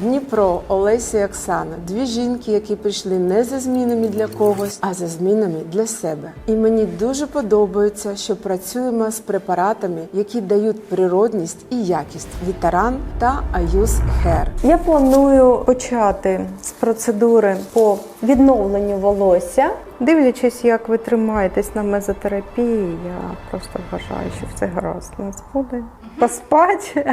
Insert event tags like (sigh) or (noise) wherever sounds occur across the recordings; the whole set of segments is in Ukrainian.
Дніпро, Олеся і Оксана дві жінки, які прийшли не за змінами для когось, а за змінами для себе. І мені дуже подобається, що працюємо з препаратами, які дають природність і якість Вітаран та Аюз Хер. Я планую почати з процедури по відновленню волосся. Дивлячись, як ви тримаєтесь на мезотерапії, я просто вважаю, що все гаразд у нас буде. Поспати.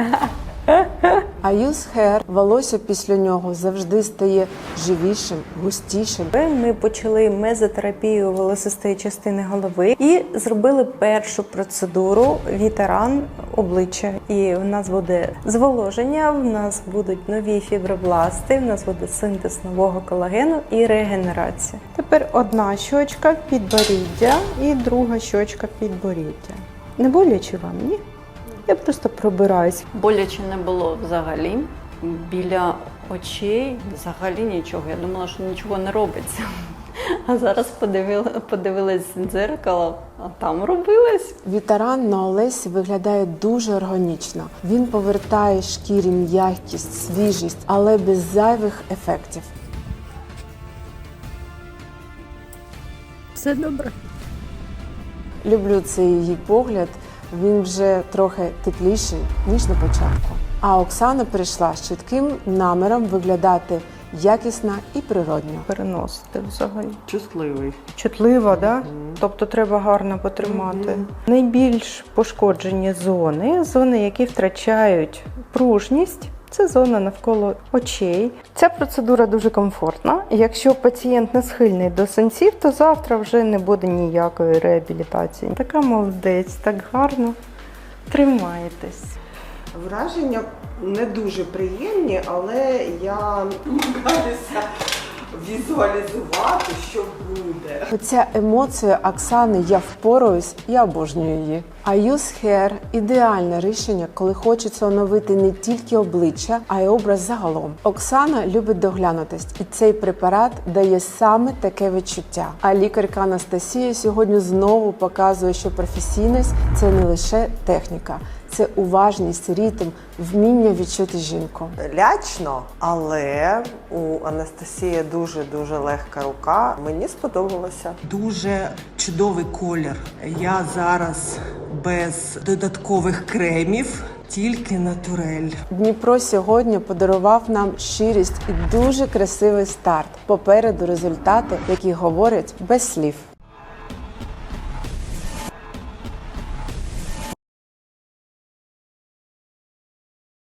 Аюз Хер волосся після нього завжди стає живішим, густішим. Ми почали мезотерапію волосистої частини голови і зробили першу процедуру вітеран обличчя. І в нас буде зволоження, в нас будуть нові фібробласти, в нас буде синтез нового колагену і регенерація. Тепер одна щочка підборіддя і друга щочка підборіддя. Не боляче вам, ні? Я просто пробираюсь. Боляче не було взагалі. Біля очей взагалі нічого. Я думала, що нічого не робиться. (laughs) А зараз подивила, подивилась в дзеркало, а там робилось. Вітаран на Олесі виглядає дуже органічно. Він повертає шкірі м'якість, свіжість, але без зайвих ефектів. Все добре. Люблю цей її погляд. Він вже трохи тепліший ніж на початку. А Оксана прийшла з чітким наміром виглядати якісно і природньо. Переносити взагалі. Чутливий. Чутлива, да? тобто треба гарно потримати. Найбільш пошкоджені зони, зони, які втрачають пружність. Це зона навколо очей. Ця процедура дуже комфортна. Якщо пацієнт не схильний до сенсів, то завтра вже не буде ніякої реабілітації. Така молодець, так гарно тримаєтесь. Враження не дуже приємні, але я (laughs) візуалізувати, що буде. Оця емоція Оксани Я впораюсь, я обожнюю її. А Use Hair – ідеальне рішення, коли хочеться оновити не тільки обличчя, а й образ загалом. Оксана любить доглянутись, і цей препарат дає саме таке відчуття. А лікарка Анастасія сьогодні знову показує, що професійність це не лише техніка, це уважність, ритм, вміння відчути жінку. Лячно, але у Анастасії дуже дуже легка рука. Мені сподобалося. Дуже чудовий колір. Я зараз без додаткових кремів, тільки натурель. Дніпро сьогодні подарував нам щирість і дуже красивий старт. Попереду результати, які говорять без слів.